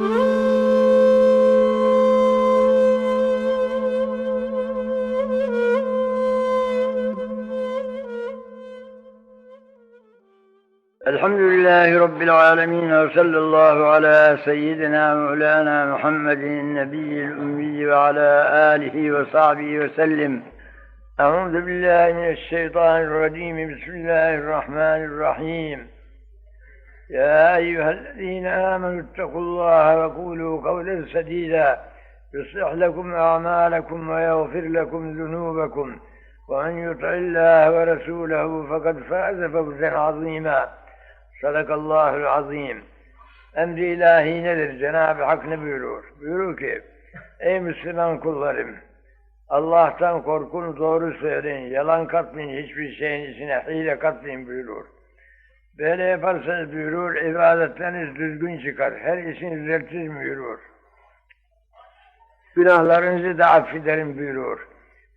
الحمد لله رب العالمين وصلى الله على سيدنا مولانا محمد النبي الأمي وعلى آله وصحبه وسلم. أعوذ بالله من الشيطان الرجيم. بسم الله الرحمن الرحيم. يا أيها الذين آمنوا اتقوا الله وقولوا قولا سديدا يصلح لكم أعمالكم ويغفر لكم ذنوبكم ومن يطع الله ورسوله فقد فاز فوزا عظيما Sadakallahul azim. Emri ilahi nedir? Cenab-ı Hak ne buyurur? Buyurur ki, ey Müslüman kullarım, Allah'tan korkun, doğru söyleyin, yalan katmayın, hiçbir şeyin içine hile katmayın buyurur. Böyle yaparsanız buyurur, ibadetleriniz düzgün çıkar, her işin düzeltir buyurur. Günahlarınızı da affederim buyurur.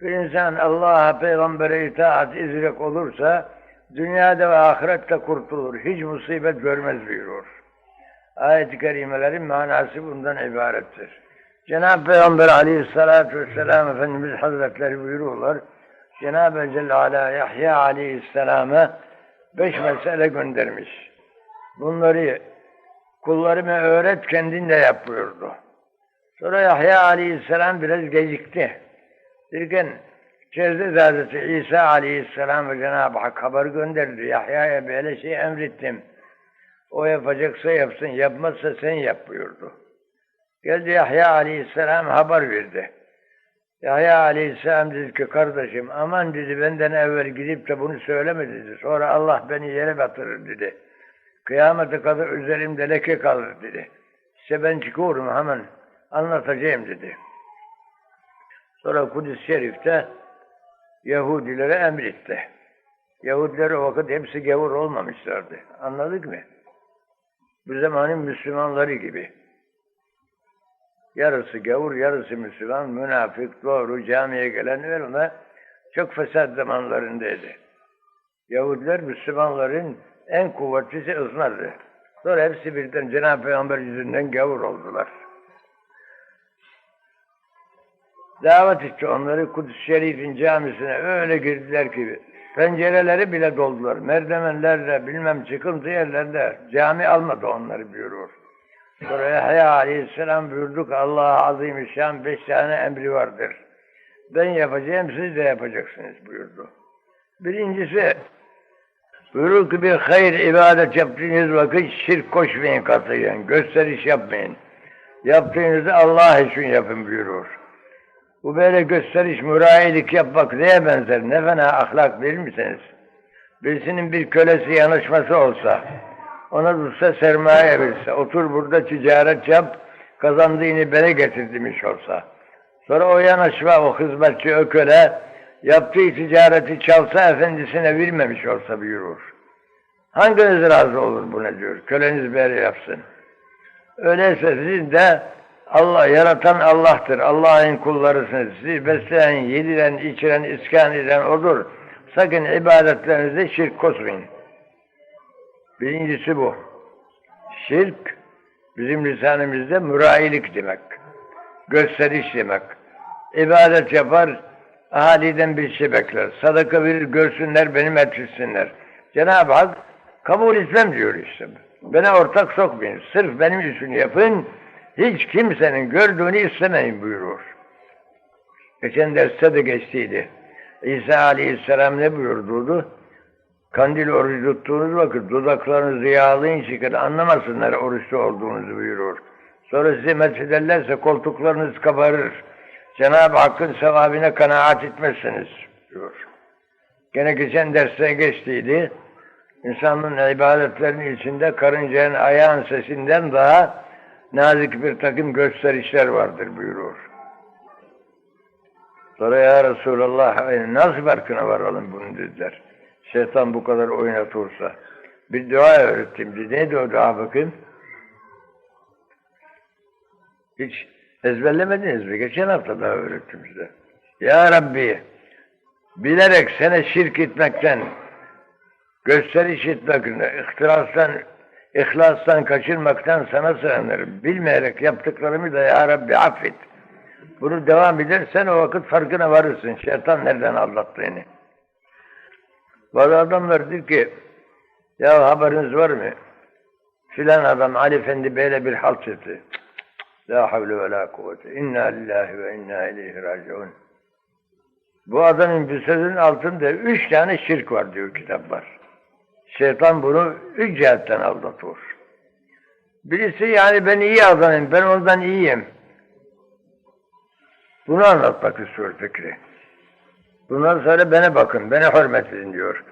Bir insan Allah'a, peygambere itaat, izrek olursa, dünyada ve ahirette kurtulur, hiç musibet görmez buyurur. Ayet-i kerimelerin manası bundan ibarettir. Cenab-ı Peygamber aleyhissalatü vesselam Efendimiz Hazretleri buyuruyorlar, Cenab-ı Celle Ala Yahya aleyhisselama beş mesele göndermiş. Bunları kullarıma öğret kendin de yap buyurdu. Sonra Yahya aleyhisselam biraz gecikti. Derken Cezdet Hazreti İsa Aleyhisselam ve Cenab-ı Hak haber gönderdi. Yahya'ya böyle şey emrettim. O yapacaksa yapsın, yapmazsa sen yap buyurdu. Geldi Yahya Aleyhisselam haber verdi. Yahya Aleyhisselam dedi ki kardeşim aman dedi benden evvel gidip de bunu söyleme dedi. Sonra Allah beni yere batırır dedi. Kıyamete kadar üzerimde leke kalır dedi. İşte ben çıkıyorum hemen anlatacağım dedi. Sonra Kudüs Şerif'te Yahudilere emretti. Yahudiler o vakit hepsi gavur olmamışlardı. Anladık mı? Bu zamanın Müslümanları gibi. Yarısı gavur, yarısı Müslüman, münafık, doğru, camiye gelen öyle çok fesat zamanlarındaydı. Yahudiler Müslümanların en kuvvetlisi ısnardı. Sonra hepsi birden Cenab-ı Peygamber yüzünden gavur oldular. davet etti onları Kudüs Şerif'in camisine öyle girdiler ki pencereleri bile doldular. Merdivenlerde bilmem çıkıntı yerlerde cami almadı onları buyurur. Sonra Yahya Aleyhisselam buyurduk Allah'a azim beş tane emri vardır. Ben yapacağım siz de yapacaksınız buyurdu. Birincisi buyurur ki bir hayır ibadet yaptığınız vakit şirk koşmayın katiyen, gösteriş yapmayın. Yaptığınızı Allah için yapın buyurur. Bu böyle gösteriş, mürayelik yapmak neye benzer? Ne fena ahlak bilir misiniz? Birisinin bir kölesi yanışması olsa, ona tutsa sermaye verirse, otur burada ticaret yap, kazandığını bere getir demiş olsa. Sonra o yanaşma, o hizmetçi, o köle, yaptığı ticareti çalsa efendisine vermemiş olsa buyurur. Hanginiz razı olur buna diyor, köleniz böyle yapsın. Öyleyse siz de Allah yaratan Allah'tır. Allah'ın kullarısınız. Sizi besleyen, yediren, içiren, iskan eden O'dur. Sakın ibadetlerinizde şirk koşmayın. Birincisi bu. Şirk, bizim lisanımızda mürailik demek. Gösteriş demek. İbadet yapar, ahaliden bir şey bekler. Sadaka verir, görsünler, benim etsinler. Cenab-ı Hak kabul etmem diyor işte. Bana ortak sokmayın. Sırf benim için yapın, hiç kimsenin gördüğünü istemeyin buyurur. Geçen derste de geçtiydi. İsa Aleyhisselam ne buyurdu? Kandil oruç tuttuğunuz vakit dudaklarınızı yağlayın çıkın anlamasınlar oruçlu olduğunuzu buyurur. Sonra size methederlerse koltuklarınız kabarır. Cenab-ı Hakk'ın sevabine kanaat etmezsiniz diyor. Gene geçen derste geçtiydi. İnsanın ibadetlerinin içinde karıncanın ayağın sesinden daha nazik bir takım gösterişler vardır buyurur. Sonra ya Resulallah nasıl farkına varalım bunu dediler. Şeytan bu kadar oynatırsa. Bir dua öğrettim dedi. Neydi o dua bakın? Hiç ezberlemediniz mi? Geçen hafta daha öğrettim size. Ya Rabbi bilerek sana şirk etmekten, gösteriş etmekten, ihtirastan İhlastan kaçırmaktan sana sığınırım. Bilmeyerek yaptıklarımı da ya Rabbi affet. Bunu devam edersen o vakit farkına varırsın. Şeytan nereden aldattığını. Bazı adamlar diyor ki ya haberiniz var mı? Filan adam Ali Efendi böyle bir halt etti. La havle ve la kuvvete. İnna lillahi ve inna ileyhi raciun. Bu adamın bir sözünün altında üç tane şirk var diyor kitaplar. Şeytan bunu üç cihetten aldatıyor. Birisi yani ben iyi adamım, ben ondan iyiyim. Bunu anlatmak istiyor Fikri. Bundan sonra bana bakın, beni hürmet edin diyor.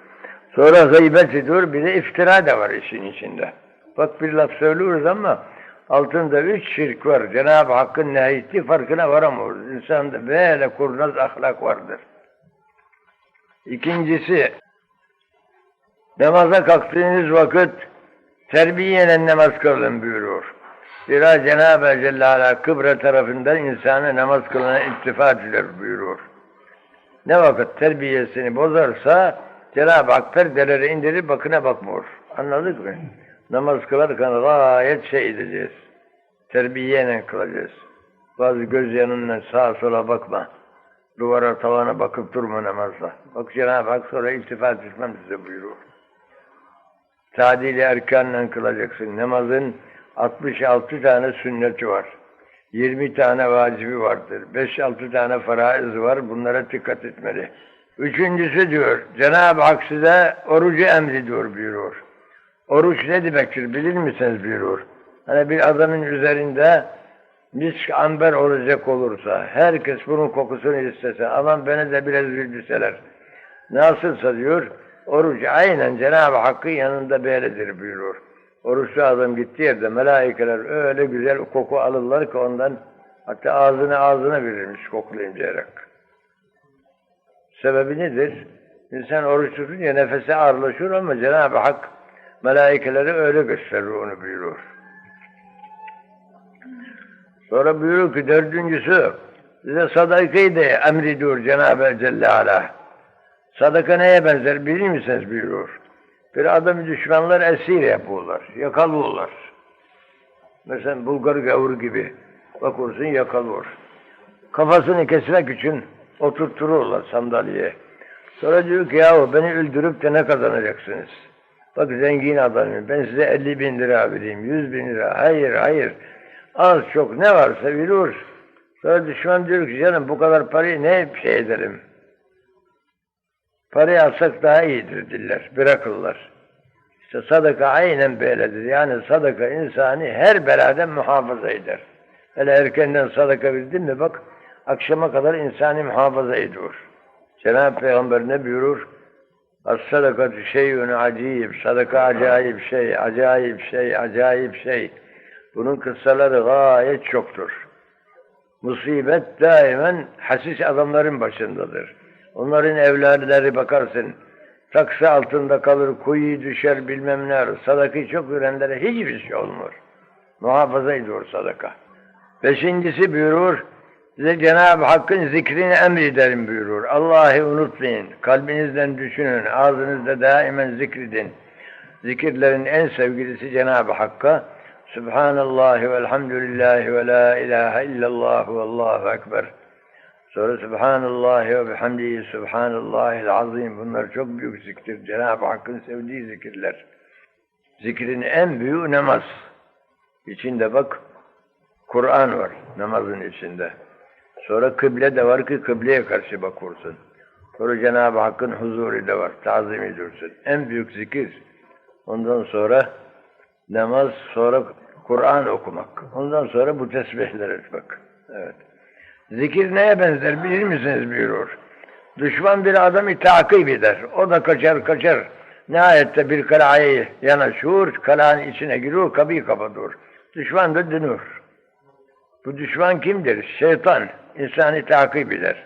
Sonra gıybet ediyor, bir de iftira da var işin içinde. Bak bir laf söylüyoruz ama altında üç şirk var. Cenab-ı Hakk'ın nehyettiği farkına varamıyoruz. İnsanda böyle kurnaz ahlak vardır. İkincisi, namaza kalktığınız vakit terbiyeyle namaz kılın buyuruyor. Zira Cenab-ı Celle Ala Kıbre tarafından insanı namaz kılana iltifat eder buyuruyor. Ne vakit terbiyesini bozarsa Cenab-ı Hak perdeleri indirir bakına bakmıyor. Anladık mı? Namaz kılarken gayet şey edeceğiz. Terbiyeyle kılacağız. Bazı göz yanından sağa sola bakma. Duvara tavana bakıp durma namazda. Bak Cenab-ı Hak sonra iltifat etmem size buyuruyor. Tadili erkanla kılacaksın. Namazın 66 tane sünneti var. 20 tane vacibi vardır. 5-6 tane faraiz var. Bunlara dikkat etmeli. Üçüncüsü diyor, Cenab-ı Hak size orucu emrediyor buyuruyor. Oruç ne demektir bilir misiniz buyuruyor. Hani bir adamın üzerinde misk amber olacak olursa, herkes bunun kokusunu istese, aman beni de biraz bildirseler. Nasılsa diyor, oruç aynen Cenab-ı Hakk'ın yanında böyledir buyuruyor. Oruçlu adam gittiği yerde melaikeler öyle güzel koku alırlar ki ondan hatta ağzına ağzına verirmiş koklayıncayarak. Sebebi nedir? İnsan oruç tutunca nefesi ağırlaşıyor ama Cenab-ı Hak melaikeleri öyle gösterir onu buyuruyor. Sonra buyuruyor ki dördüncüsü size sadakayı da emrediyor Cenab-ı Celle Ala. Sadaka neye benzer bilir misiniz buyuruyor. Bir adamı düşmanlar esir yapıyorlar, yakalıyorlar. Mesela Bulgar gavur gibi bakıyorsun yakalıyor. Kafasını kesmek için oturtturuyorlar sandalyeye. Sonra diyor ki yahu beni öldürüp de ne kazanacaksınız? Bak zengin adamım ben size 50 bin lira vereyim, 100 bin lira. Hayır hayır. Az çok ne varsa veriyor. Sonra düşman diyor ki canım bu kadar parayı ne şey edelim? Parayı alsak daha iyidir diller, bırakırlar. İşte sadaka aynen böyledir. Yani sadaka insanı her beladan muhafaza eder. Hele erkenden sadaka verdin mi bak akşama kadar insanı muhafaza ediyor. Cenab-ı Peygamber ne buyurur? As-sadakatü şeyün acayip, sadaka acayip şey, acayip şey, acayip şey. Bunun kıssaları gayet çoktur. Musibet daimen hasis adamların başındadır. Onların evlerleri bakarsın, taksı altında kalır, kuyu düşer bilmem ne. Sadakayı çok verenlere hiçbir şey olmur. Muhafaza ediyor sadaka. Beşincisi buyurur, size Cenab-ı Hakk'ın zikrini emrederim buyurur. Allah'ı unutmayın, kalbinizden düşünün, ağzınızda daimen zikredin. Zikirlerin en sevgilisi Cenab-ı Hakk'a, Subhanallah ve elhamdülillahi ve la ilahe illallah ve allahu ekber. Sonra Subhanallah ve bihamdihi Subhanallahil azim. Bunlar çok büyük zikir. Cenab-ı Hakk'ın sevdiği zikirler. Zikrin en büyüğü namaz. İçinde bak Kur'an var namazın içinde. Sonra kıble de var ki kıbleye karşı bakıyorsun. Sonra Cenab-ı Hakk'ın huzuru da var. Tazim ediyorsun. En büyük zikir. Ondan sonra namaz, sonra Kur'an okumak. Ondan sonra bu tesbihler etmek. Evet. Zikir neye benzer bilir misiniz buyuruyor. Düşman bir adamı takip eder. O da kaçar kaçar. Nihayette bir kalayı yanaşıyor, kalanın içine giriyor, kapıyı kapatıyor. Düşman da dönüyor. Bu düşman kimdir? Şeytan. İnsanı takip eder.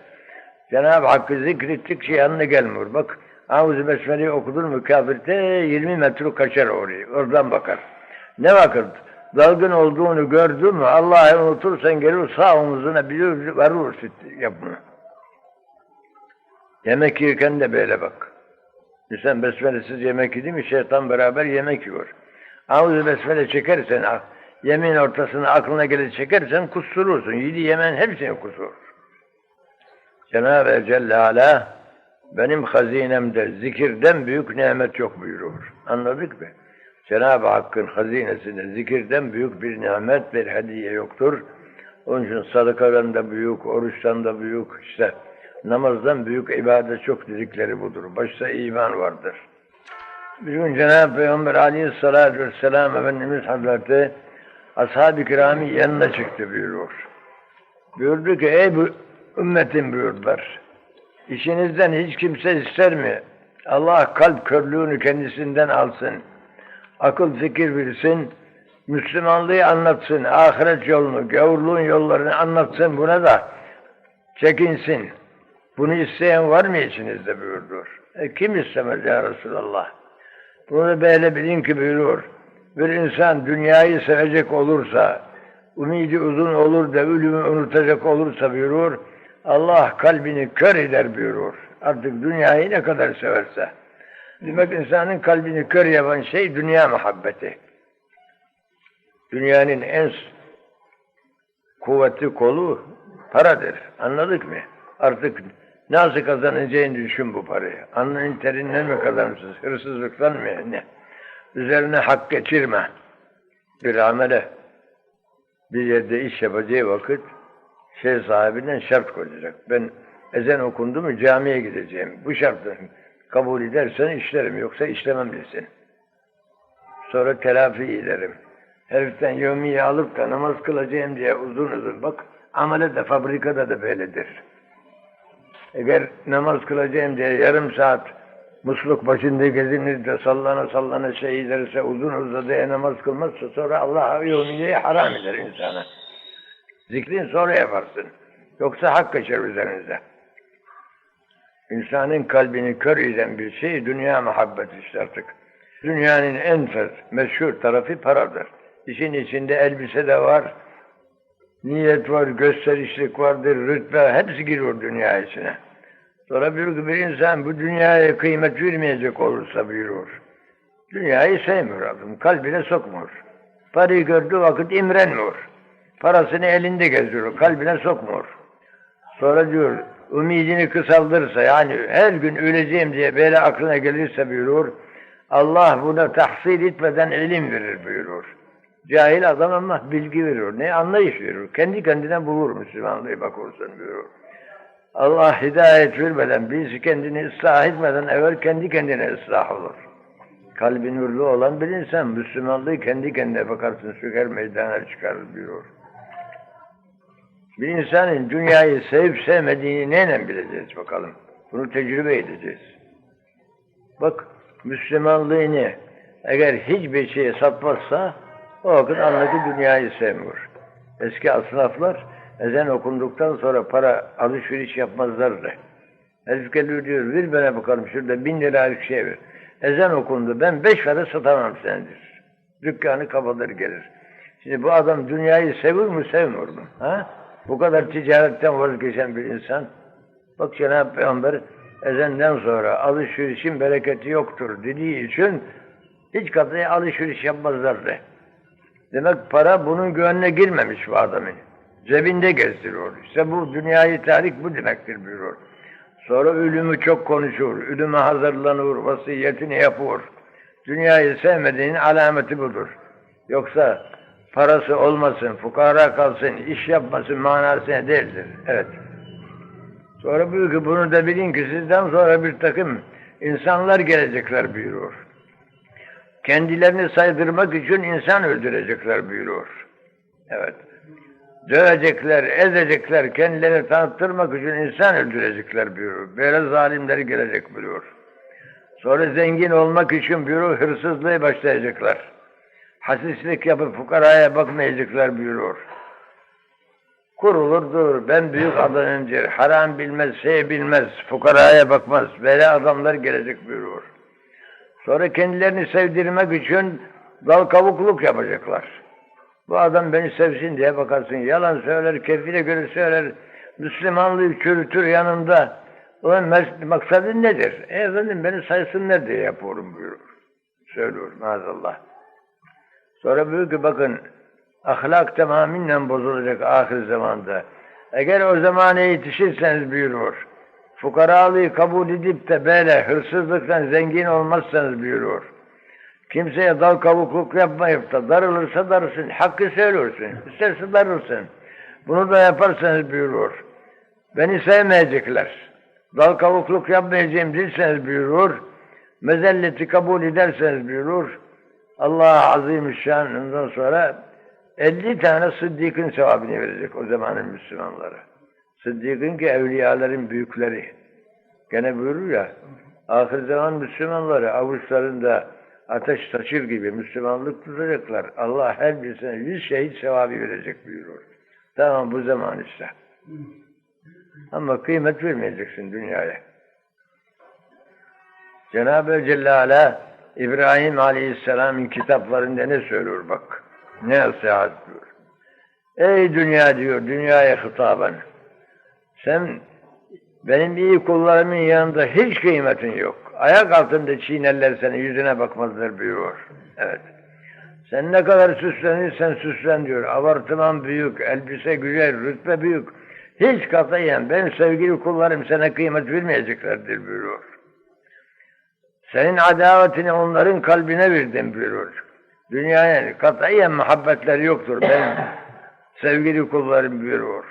Cenab-ı Hakk'ı zikrettikçe yanına gelmiyor. Bak, Avuz-u Besmele'yi okudun mu kafirte 20 metre kaçar orayı. Oradan bakar. Ne bakır? Dalgın olduğunu gördü mü Allah'ı unutursan gelir sağ omuzuna bilir varır yapma. Yemek yerken de böyle bak. İnsan besmelesiz yemek yedi mi şeytan beraber yemek yiyor. Ağzı besmele çekersen, ak- yemin ortasına aklına gelir çekersen kusturursun. Yedi yemen hepsini kusur. Cenab-ı Celle Ala benim hazinemde zikirden büyük nimet yok buyuruyor. Anladık mı? Cenab-ı Hakk'ın hazinesinde zikirden büyük bir nimet, bir hediye yoktur. Onun için sadakadan da büyük, oruçtan da büyük, işte namazdan büyük ibadet çok dedikleri budur. Başta iman vardır. Bir gün Cenab-ı Peygamber aleyhissalatü vesselam Efendimiz Hazretleri ashab-ı kirami yanına çıktı buyuruyor. Buyurdu ki ey bu ümmetim buyurdular. İşinizden hiç kimse ister mi? Allah kalp körlüğünü kendisinden alsın. Akıl fikir bilsin. Müslümanlığı anlatsın. Ahiret yolunu, gavurluğun yollarını anlatsın. Buna da çekinsin. Bunu isteyen var mı içinizde buyurdu. E, kim istemez ya Resulallah? Bunu da böyle bilin ki buyuruyor. Bir insan dünyayı sevecek olursa, ümidi uzun olur da ölümü unutacak olursa buyuruyor, Allah kalbini kör eder buyuruyor. Artık dünyayı ne kadar severse. Demek insanın kalbini kör yapan şey dünya muhabbeti. Dünyanın en kuvvetli kolu paradır. Anladık mı? Artık nasıl kazanacağını düşün bu parayı. Alnının terinden mi kazanırsın? Hırsızlıktan mı? Ne? Üzerine hak geçirme. Bir amele bir yerde iş yapacağı vakit şey sahibinden şart koyacak. Ben ezan okundu mu camiye gideceğim. Bu şartı kabul edersen işlerim. Yoksa işlemem bilsin. Sonra telafi ederim. Heriften yevmiye alıp da namaz kılacağım diye uzun uzun bak. Amele de fabrikada da böyledir. Eğer namaz kılacağım diye yarım saat musluk başında gezinir de sallana sallana şey ederse uzun uzadıya namaz kılmazsa sonra Allah yevmiyeyi haram eder insana. Zikrin sonra yaparsın. Yoksa hak geçer üzerinize. İnsanın kalbini kör eden bir şey dünya muhabbeti işte artık. Dünyanın en meşhur tarafı paradır. İşin içinde elbise de var, niyet var, gösterişlik vardır, rütbe, hepsi giriyor dünya içine. Sonra bir, bir insan bu dünyaya kıymet vermeyecek olursa buyuruyor. Dünyayı sevmiyor adam, kalbine sokmuyor. Parayı gördüğü vakit imrenmiyor. Parasını elinde geziyor, kalbine sokmuyor. Sonra diyor, ümidini kısaldırsa yani her gün öleceğim diye böyle aklına gelirse buyuruyor. Allah buna tahsil etmeden ilim verir buyuruyor. Cahil adam ama bilgi veriyor. Ne anlayış veriyor. Kendi kendine bulur Müslümanlığı bakırsan buyuruyor. Allah hidayet vermeden, birisi kendini ıslah etmeden evvel kendi kendine ıslah olur. Kalbi nurlu olan bir insan Müslümanlığı kendi kendine bakarsın söker meydana çıkarır buyuruyor. Bir insanın dünyayı sevip sevmediğini neyle bileceğiz bakalım. Bunu tecrübe edeceğiz. Bak Müslümanlığını eğer hiçbir şeye satmazsa o vakit anladı dünyayı sevmiyor. Eski asnaflar ezan okunduktan sonra para alışveriş yapmazlardı. Herif geliyor diyor, ver bana bakalım şurada bin liralık şey ver. Ezan okundu, ben beş para satamam sendir. Dükkanı kapatır gelir. Şimdi bu adam dünyayı seviyor mu, sevmiyor mu? Ha? Bu kadar ticaretten vazgeçen bir insan. Bak Cenab-ı Peygamber ezenden sonra alışverişin bereketi yoktur dediği için hiç kadına alışveriş yapmazlardı. Demek para bunun gönlüne girmemiş bu adamın. Cebinde gezdiriyor. İşte bu dünyayı tarih bu demektir buyuruyor. Sonra ölümü çok konuşur, ölüme hazırlanır, vasiyetini yapıyor. Dünyayı sevmediğinin alameti budur. Yoksa parası olmasın, fukara kalsın, iş yapmasın manasına değildir. Evet. Sonra buyuruyor ki bunu da bilin ki sizden sonra bir takım insanlar gelecekler buyuruyor. Kendilerini saydırmak için insan öldürecekler buyuruyor. Evet. Dövecekler, ezecekler, kendilerini tanıttırmak için insan öldürecekler buyuruyor. Böyle zalimleri gelecek buyuruyor. Sonra zengin olmak için buyuruyor, hırsızlığı başlayacaklar. Hasislik yapıp fukaraya bakmayacaklar buyuruyor. Kurulur durur, ben büyük adamımdır, haram bilmez, şey bilmez, fukaraya bakmaz. Böyle adamlar gelecek buyuruyor. Sonra kendilerini sevdirmek için dal kavukluk yapacaklar. Bu adam beni sevsin diye bakarsın. Yalan söyler, kefile göre söyler. Müslümanlığı çürütür yanında. Ulan maksadı nedir? E efendim beni saysınlar diye yapıyorum buyurur. Söylüyor maazallah. Sonra buyuruyor ki bakın ahlak tamamen bozulacak ahir zamanda. Eğer o zamana yetişirseniz buyuruyor. Fukaralığı kabul edip de böyle hırsızlıktan zengin olmazsanız buyuruyor. Kimseye dal kavukluk yapmayıp da darılırsa darılsın. Hakkı söylüyorsun. İsterse darılsın. Bunu da yaparsanız buyuruyor. Beni sevmeyecekler. Dal kavukluk yapmayacağım derseniz buyuruyor. Mezelleti kabul ederseniz buyuruyor. Allah Azimüşşan ondan sonra 50 tane Sıddık'ın sevabını verecek o zamanın Müslümanlara. Sıddık'ın ki evliyaların büyükleri. Gene buyurur ya, ahir zaman Müslümanları avuçlarında ateş taşır gibi Müslümanlık tutacaklar. Allah her birisine yüz şehit sevabı verecek buyuruyor. Tamam bu zaman işte. Ama kıymet vermeyeceksin dünyaya. Cenab-ı Celle İbrahim Aleyhisselam'ın kitaplarında ne söylüyor bak. Ne nasihat diyor. Ey dünya diyor, dünyaya hitaben. Sen benim iyi kullarımın yanında hiç kıymetin yok. Ayak altında çiğnerler seni, yüzüne bakmazlar buyuruyor. Evet. Sen ne kadar süslenirsen süslen diyor. Abartıman büyük, elbise güzel, rütbe büyük. Hiç katayen ben sevgili kullarım sana kıymet vermeyeceklerdir buyuruyor. Senin adavetini onların kalbine verdim buyuruyor. Dünyaya katayen muhabbetleri yoktur benim sevgili kullarım buyuruyor.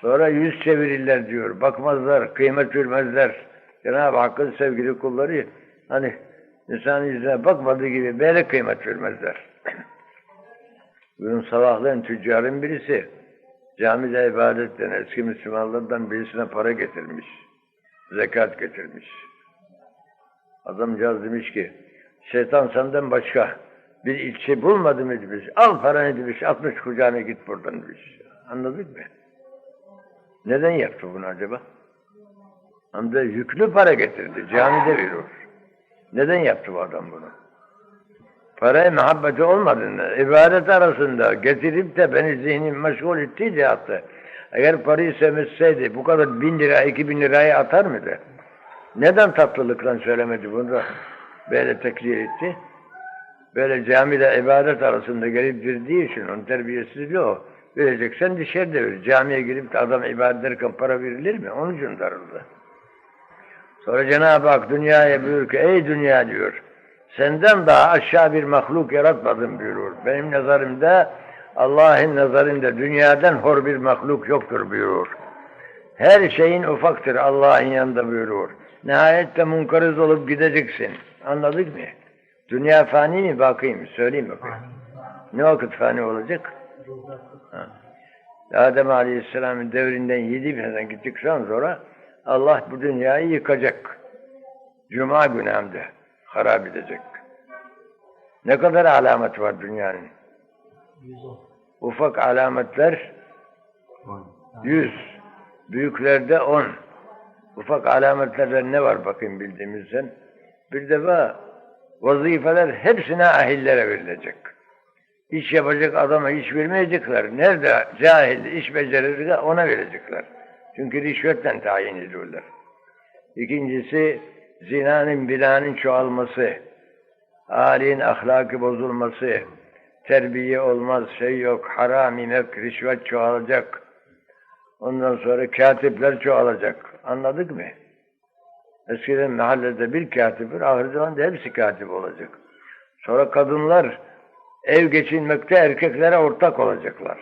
Sonra yüz çevirirler diyor. Bakmazlar, kıymet vermezler. Cenab-ı Hakk'ın sevgili kulları hani insan yüzüne bakmadığı gibi böyle kıymet vermezler. Bugün sabahleyin tüccarın birisi camide ibadetten eski Müslümanlardan birisine para getirmiş. Zekat getirmiş. Adamcağız demiş ki şeytan senden başka bir ilçe bulmadı mı demiş. Al paranı demiş, 60 kucağına git buradan demiş. Anladık mı? Neden yaptı bunu acaba? Hem de yüklü para getirdi, camide veriyor. Neden yaptı bu adam bunu? Paraya muhabbeti olmadığında, ibadet arasında getirip de beni zihnim meşgul ettiydi yaptı. Eğer parayı sevmeseydi bu kadar bin lira, iki bin lirayı atar mıydı? Neden tatlılıkla söylemedi bunu da böyle teklir etti? Böyle camide ibadet arasında gelip girdiği için onun terbiyesizliği o. Vereceksen dışarıda ver. Camiye girip de adam ibadet ederken para verilir mi? Onun için darıldı. Sonra Cenab-ı Hak dünyaya buyuruyor ki ey dünya diyor. Senden daha aşağı bir mahluk yaratmadım buyuruyor. Benim nazarımda Allah'ın nazarında dünyadan hor bir mahluk yoktur buyuruyor. Her şeyin ufaktır Allah'ın yanında buyuruyor. Nihayette munkariz olup gideceksin. Anladık mı? Dünya fani mi bakayım? Söyleyeyim bakayım. Ne vakit fani olacak? Ha. Adem Aleyhisselam'ın devrinden yedi binden gittikten sonra Allah bu dünyayı yıkacak. Cuma günü hem de harap edecek. Ne kadar alamet var dünyanın? Ufak alametler yüz, büyüklerde on. Ufak alametlerden ne var bakayım bildiğimizden? Bir defa vazifeler hepsine ahillere verilecek. İş yapacak adama iş vermeyecekler. Nerede cahil iş becerirse ona verecekler. Çünkü rişvetle tayin ediyorlar. İkincisi zinanın bilanın çoğalması, âlin ahlakı bozulması, terbiye olmaz, şey yok, haram imek, rişvet çoğalacak. Ondan sonra katipler çoğalacak. Anladık mı? Eskiden mahallede bir katip var, ahir zamanda hepsi katip olacak. Sonra kadınlar ev geçinmekte erkeklere ortak olacaklar.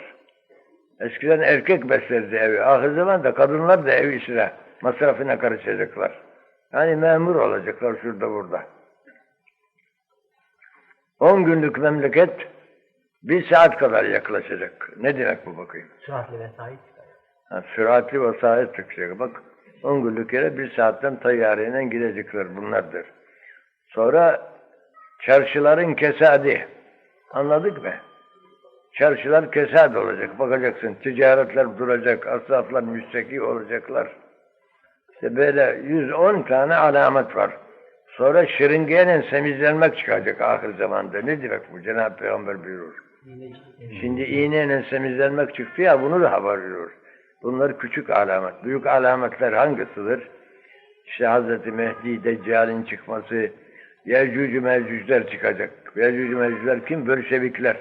Eskiden erkek beslerdi evi. Ahir zamanda kadınlar da ev işine, masrafına karışacaklar. Yani memur olacaklar şurada burada. On günlük memleket bir saat kadar yaklaşacak. Ne demek bu bakayım? Süratli çıkar. Ha, süratli vesayet çıkacak. Bak on günlük yere bir saatten tayyareyle gidecekler bunlardır. Sonra çarşıların kesadi. Anladık mı? Çarşılar kesad olacak. Bakacaksın ticaretler duracak, asraflar müsteki olacaklar. İşte böyle 110 tane alamet var. Sonra şırıngeyle semizlenmek çıkacak ahir zamanda. Ne demek bu? Cenab-ı Peygamber buyurur. Şimdi iğneyle semizlenmek çıktı ya bunu da haber veriyor. Bunlar küçük alamet. Büyük alametler hangisidir? İşte Hz. Mehdi, Deccal'in çıkması, Yecüc mecücler çıkacak. Yecüc mecücler kim? Bölşevikler.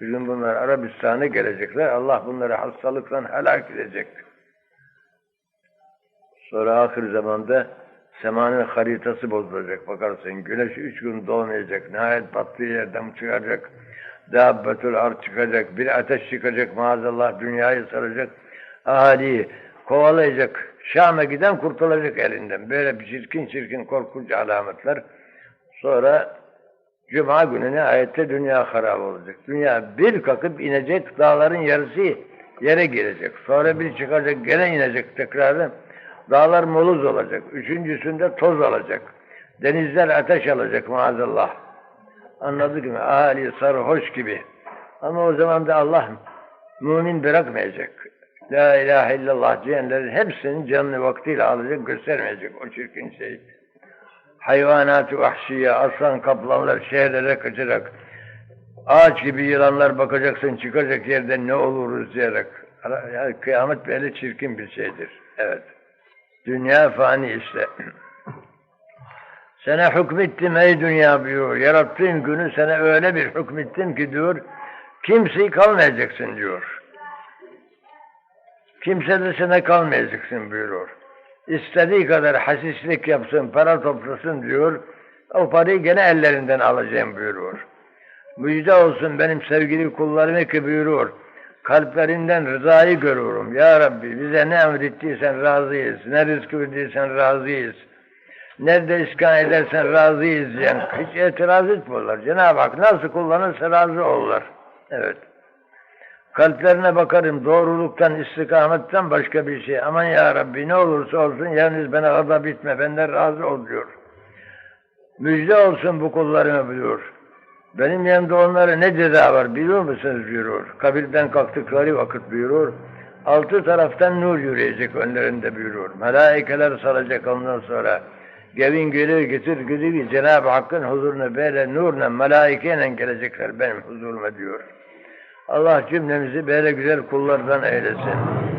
Bir bunlar Arabistan'a gelecekler. Allah bunları hastalıkla helak edecek. Sonra ahir zamanda semanın haritası bozulacak. Bakarsın güneş üç gün doğmayacak. Nihayet battığı yerden çıkacak. Dabbetül ar çıkacak. Bir ateş çıkacak. Maazallah dünyayı saracak. Ahaliyi kovalayacak. Şam'a giden kurtulacak elinden. Böyle bir çirkin çirkin korkunç alametler. Sonra Cuma günü nihayette dünya harap olacak. Dünya bir kalkıp inecek, dağların yarısı yere girecek. Sonra bir çıkacak, gene inecek tekrardan. Dağlar moluz olacak. Üçüncüsünde toz olacak. Denizler ateş alacak maazallah. Anladık mı? Ahali sarhoş gibi. Ama o zaman da Allah mümin bırakmayacak. La ilahe illallah diyenlerin hepsinin canını vaktiyle alacak, göstermeyecek o çirkin şeyi hayvanat-ı vahşiye, aslan kaplanlar şehirlere kaçarak, ağaç gibi yılanlar bakacaksın çıkacak yerden ne oluruz diyerek. Yani kıyamet böyle çirkin bir şeydir. Evet. Dünya fani işte. Sana hükmettim ey dünya diyor. Yarattığım günü sana öyle bir hükmettim ki diyor, kimseyi kalmayacaksın diyor. Kimse de sana kalmayacaksın buyuruyor istediği kadar hasislik yapsın, para toplasın diyor. O parayı gene ellerinden alacağım buyuruyor. Müjde olsun benim sevgili kullarımı ki buyuruyor. Kalplerinden rızayı görüyorum. Ya Rabbi bize ne emrettiysen razıyız. Ne rızkı verdiysen razıyız. Nerede iskan edersen razıyız yani. Hiç itiraz etmiyorlar. Cenab-ı Hak nasıl kullanırsa razı olurlar. Evet. Kalplerine bakarım doğruluktan, istikametten başka bir şey. Aman ya Rabbi ne olursa olsun yalnız bana gazap bitme, benden razı ol diyor. Müjde olsun bu kullarıma buyuruyor. Benim yanımda onlara ne ceza var biliyor musunuz buyuruyor. Kabirden kalktıkları vakit buyuruyor. Altı taraftan nur yürüyecek önlerinde buyuruyor. Melaikeler salacak ondan sonra. Gevin gelir getir gidiyor Cenab-ı Hakk'ın huzuruna böyle nurla, melaikeyle gelecekler benim huzuruma diyor. Allah cümlemizi böyle güzel kullardan eylesin.